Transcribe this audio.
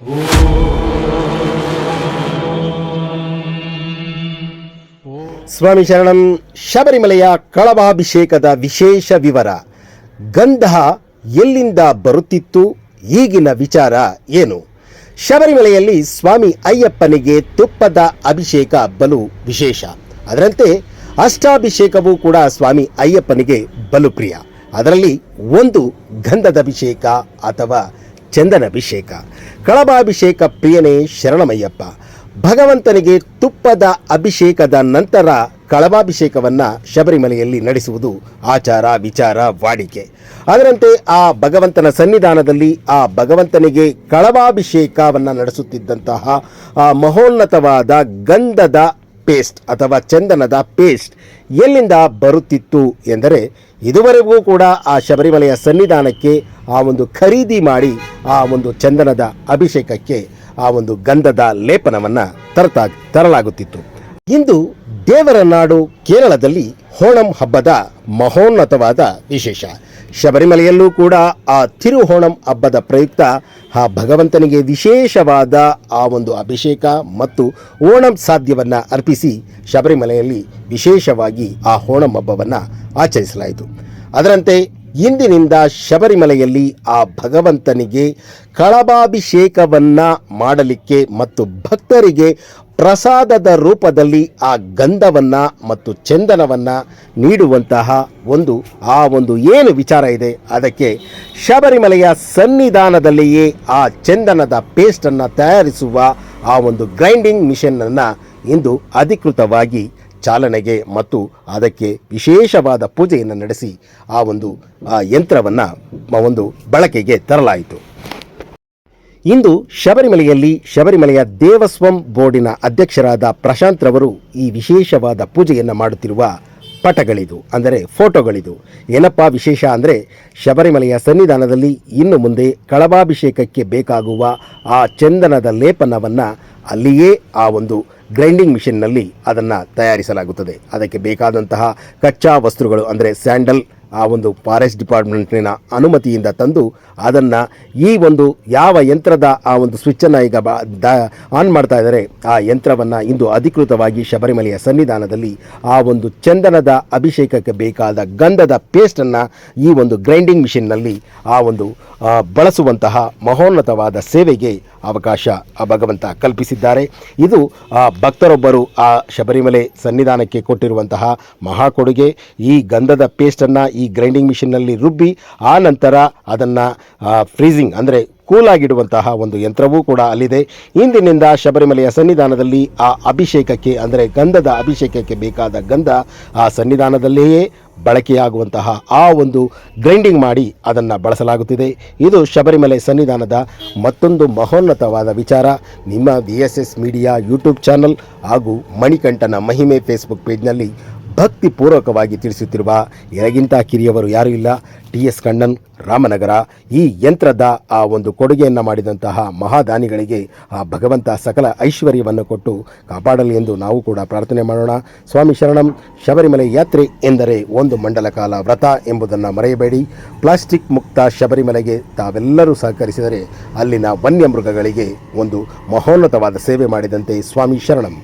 ಸ್ವಾಮಿ ಶರಣಂ, ಶಬರಿಮಲೆಯ ಕಳವಾಭಿಷೇಕದ ವಿಶೇಷ ವಿವರ. ಗಂಧ ಎಲ್ಲಿಂದ ಬರುತ್ತಿತ್ತು? ಈಗಿನ ವಿಚಾರ ಏನು? ಶಬರಿಮಲೆಯಲ್ಲಿ ಸ್ವಾಮಿ ಅಯ್ಯಪ್ಪನಿಗೆ ತುಪ್ಪದ ಅಭಿಷೇಕ ಬಲು ವಿಶೇಷ. ಅದರಂತೆ ಅಷ್ಟಾಭಿಷೇಕವೂ ಕೂಡ ಸ್ವಾಮಿ ಅಯ್ಯಪ್ಪನಿಗೆ ಬಲು ಪ್ರಿಯ. ಅದರಲ್ಲಿ ಒಂದು ಗಂಧದ ಅಭಿಷೇಕ ಅಥವಾ ಚಂದನಾಭಿಷೇಕ. ಕಳಬಾಭಿಷೇಕ ಪ್ರಿಯನೇ ಶರಣಮಯ್ಯಪ್ಪ. ಭಗವಂತನಿಗೆ ತುಪ್ಪದ ಅಭಿಷೇಕದ ನಂತರ ಕಳವಾಭಿಷೇಕವನ್ನು ಶಬರಿಮಲೆಯಲ್ಲಿ ನಡೆಸುವುದು ಆಚಾರ, ವಿಚಾರ, ವಾಡಿಕೆ. ಅದರಂತೆ ಆ ಭಗವಂತನ ಸನ್ನಿಧಾನದಲ್ಲಿ ಆ ಭಗವಂತನಿಗೆ ಕಳವಾಭಿಷೇಕವನ್ನು ನಡೆಸುತ್ತಿದ್ದಂತಹ ಆ ಮಹೋನ್ನತವಾದ ಗಂಧದ ಪೇಸ್ಟ್ ಅಥವಾ ಚಂದನದ ಪೇಸ್ಟ್ ಎಲ್ಲಿಂದ ಬರುತ್ತಿತ್ತು ಎಂದರೆ ಇದುವರೆಗೂ ಕೂಡ ಆ ಶಬರಿಮಲೆಯ ಸನ್ನಿಧಾನಕ್ಕೆ ಆ ಒಂದು ಖರೀದಿ ಮಾಡಿ ಆ ಒಂದು ಚಂದನದ ಅಭಿಷೇಕಕ್ಕೆ ಆ ಒಂದು ಗಂಧದ ಲೇಪನವನ್ನು ತರತಾ ತರಲಾಗುತ್ತಿತ್ತು. ಇಂದು ದೇವರ ನಾಡು ಕೇರಳದಲ್ಲಿ ಓಣಂ ಹಬ್ಬದ ಮಹೋನ್ನತವಾದ ವಿಶೇಷ. ಶಬರಿಮಲೆಯಲ್ಲೂ ಕೂಡ ಆ ತಿರುಹೋಣಂ ಹಬ್ಬದ ಪ್ರಯುಕ್ತ ಆ ಭಗವಂತನಿಗೆ ವಿಶೇಷವಾದ ಆ ಒಂದು ಅಭಿಷೇಕ ಮತ್ತು ಓಣಂ ಸಾಧ್ಯವನ್ನು ಅರ್ಪಿಸಿ ಶಬರಿಮಲೆಯಲ್ಲಿ ವಿಶೇಷವಾಗಿ ಆ ಹೋಣಂ ಹಬ್ಬವನ್ನು ಆಚರಿಸಲಾಯಿತು. ಅದರಂತೆ ಇಂದಿನಿಂದ ಶಬರಿಮಲೆಯಲ್ಲಿ ಆ ಭಗವಂತನಿಗೆ ಕಳಭಾಭಿಷೇಕವನ್ನು ಮಾಡಲಿಕ್ಕೆ ಮತ್ತು ಭಕ್ತರಿಗೆ ಪ್ರಸಾದದ ರೂಪದಲ್ಲಿ ಆ ಗಂಧವನ್ನು ಮತ್ತು ಚಂದನವನ್ನು ನೀಡುವಂತಹ ಒಂದು, ಆ ಒಂದು ಏನು ವಿಚಾರ ಇದೆ? ಅದಕ್ಕೆ ಶಬರಿಮಲೆಯ ಸನ್ನಿಧಾನದಲ್ಲಿಯೇ ಆ ಚಂದನದ ಪೇಸ್ಟನ್ನು ತಯಾರಿಸುವ ಆ ಒಂದು ಗ್ರೈಂಡಿಂಗ್ ಮಿಷನ್ನನ್ನು ಇಂದು ಅಧಿಕೃತವಾಗಿ ಚಾಲನೆಗೆ ಮತ್ತು ಅದಕ್ಕೆ ವಿಶೇಷವಾದ ಪೂಜೆಯನ್ನು ನಡೆಸಿ ಆ ಒಂದು, ಆ ಯಂತ್ರವನ್ನು ಒಂದು ಬಳಕೆಗೆ ತರಲಾಯಿತು. ಇಂದು ಶಬರಿಮಲೆಯಲ್ಲಿ ಶಬರಿಮಲೆಯ ದೇವಸ್ವಂ ಬೋರ್ಡಿನ ಅಧ್ಯಕ್ಷರಾದ ಪ್ರಶಾಂತ್ ರವರು ಈ ವಿಶೇಷವಾದ ಪೂಜೆಯನ್ನು ಮಾಡುತ್ತಿರುವ ಪಟಗಳಿದು, ಅಂದರೆ ಫೋಟೋಗಳಿದು. ಏನಪ್ಪ ವಿಶೇಷ ಅಂದರೆ ಶಬರಿಮಲೆಯ ಸನ್ನಿಧಾನದಲ್ಲಿ ಇನ್ನು ಮುಂದೆ ಕಳಭಾಭಿಷೇಕಕ್ಕೆ ಬೇಕಾಗುವ ಆ ಚಂದನದ ಲೇಪನವನ್ನು ಅಲ್ಲಿಯೇ ಆ ಒಂದು ಗ್ರೈಂಡಿಂಗ್ ಮಿಷಿನ್ನಲ್ಲಿ ಅದನ್ನು ತಯಾರಿಸಲಾಗುತ್ತದೆ. ಅದಕ್ಕೆ ಬೇಕಾದಂತಹ ಕಚ್ಚಾ ವಸ್ತುಗಳು ಅಂದರೆ ಸ್ಯಾಂಡಲ್ ಆ ಒಂದು ಫಾರೆಸ್ಟ್ ಡಿಪಾರ್ಟ್ಮೆಂಟಿನ ಅನುಮತಿಯಿಂದ ತಂದು ಅದನ್ನು ಈ ಒಂದು ಯಾವ ಯಂತ್ರದ ಆ ಒಂದು ಸ್ವಿಚ್ಚನ್ನು ಈಗ ಬ ದ ಆನ್ ಮಾಡ್ತಾ ಇದ್ದಾರೆ, ಆ ಯಂತ್ರವನ್ನು ಇಂದು ಅಧಿಕೃತವಾಗಿ ಶಬರಿಮಲೆಯ ಸನ್ನಿಧಾನದಲ್ಲಿ ಆ ಒಂದು ಚಂದನದ ಅಭಿಷೇಕಕ್ಕೆ ಬೇಕಾದ ಗಂಧದ ಪೇಸ್ಟನ್ನು ಈ ಒಂದು ಗ್ರೈಂಡಿಂಗ್ ಮಿಷಿನ್ನಲ್ಲಿ ಆ ಒಂದು ಬಳಸುವಂತಹ ಮಹೋನ್ನತವಾದ ಸೇವೆಗೆ ಅವಕಾಶ ಆ ಭಗವಂತ ಕಲ್ಪಿಸಿದ್ದಾರೆ. ಇದು, ಆ, ಭಕ್ತರೊಬ್ಬರು ಆ ಶಬರಿಮಲೆ ಸನ್ನಿಧಾನಕ್ಕೆ ಕೊಟ್ಟಿರುವಂತಹ ಮಹಾಕೊಡುಗೆ ಈ ಗಂಧದ ಪೇಸ್ಟನ್ನು ಈ ಗ್ರೈಂಡಿಂಗ್ ಮಿಷಿನ್ನಲ್ಲಿ ರುಬ್ಬಿ, ಆ ನಂತರ ಅದನ್ನು ಫ್ರೀಸಿಂಗ್ ಅಂದರೆ ಕೂಲಾಗಿಡುವಂತಹ ಒಂದು ಯಂತ್ರವೂ ಕೂಡ ಅಲ್ಲಿದೆ. ಇಂದಿನಿಂದ ಶಬರಿಮಲೆಯ ಸನ್ನಿಧಾನದಲ್ಲಿ ಆ ಅಭಿಷೇಕಕ್ಕೆ ಅಂದರೆ ಗಂಧದ ಅಭಿಷೇಕಕ್ಕೆ ಬೇಕಾದ ಗಂಧ ಆ ಸನ್ನಿಧಾನದಲ್ಲಿಯೇ ಬಳಕೆಯಾಗುವಂತಹ ಆ ಒಂದು ಗ್ರೈಂಡಿಂಗ್ ಮಾಡಿ ಅದನ್ನು ಬಳಸಲಾಗುತ್ತಿದೆ. ಇದು ಶಬರಿಮಲೆ ಸನ್ನಿಧಾನದ ಮತ್ತೊಂದು ಮಹೋನ್ನತವಾದ ವಿಚಾರ. ನಿಮ್ಮ V S S media YouTube channel ಹಾಗೂ ಮಣಿಕಂಠನ ಮಹಿಮೆ ಫೇಸ್ಬುಕ್ ಪೇಜ್ನಲ್ಲಿ ಭಕ್ತಿಪೂರ್ವಕವಾಗಿ ತಿಳಿಸುತ್ತಿರುವ ಎರಗಿಂತ ಕಿರಿಯವರು ಯಾರೂ ಇಲ್ಲ. ಟಿ ಎಸ್ ಕಣ್ಣನ್, ರಾಮನಗರ ಈ ಯಂತ್ರದ ಆ ಒಂದು ಕೊಡುಗೆಯನ್ನು ಮಾಡಿದಂತಹ ಮಹಾದಾನಿಗಳಿಗೆ ಆ ಭಗವಂತ ಸಕಲ ಐಶ್ವರ್ಯವನ್ನು ಕೊಟ್ಟು ಕಾಪಾಡಲಿ ಎಂದು ನಾವು ಕೂಡ ಪ್ರಾರ್ಥನೆ ಮಾಡೋಣ. ಸ್ವಾಮಿ ಶರಣಂ, ಶಬರಿಮಲೆ ಯಾತ್ರೆ ಎಂದರೆ ಒಂದು ಮಂಡಲ ಕಾಲ ವ್ರತ ಎಂಬುದನ್ನು ಮರೆಯಬೇಡಿ. ಪ್ಲಾಸ್ಟಿಕ್ ಮುಕ್ತ ಶಬರಿಮಲೆಗೆ ತಾವೆಲ್ಲರೂ ಸಹಕರಿಸಿದರೆ ಅಲ್ಲಿನ ವನ್ಯಮೃಗಗಳಿಗೆ ಒಂದು ಮಹೋನ್ನತವಾದ ಸೇವೆ ಮಾಡಿದಂತೆ ಸ್ವಾಮಿ ಶರಣಂ.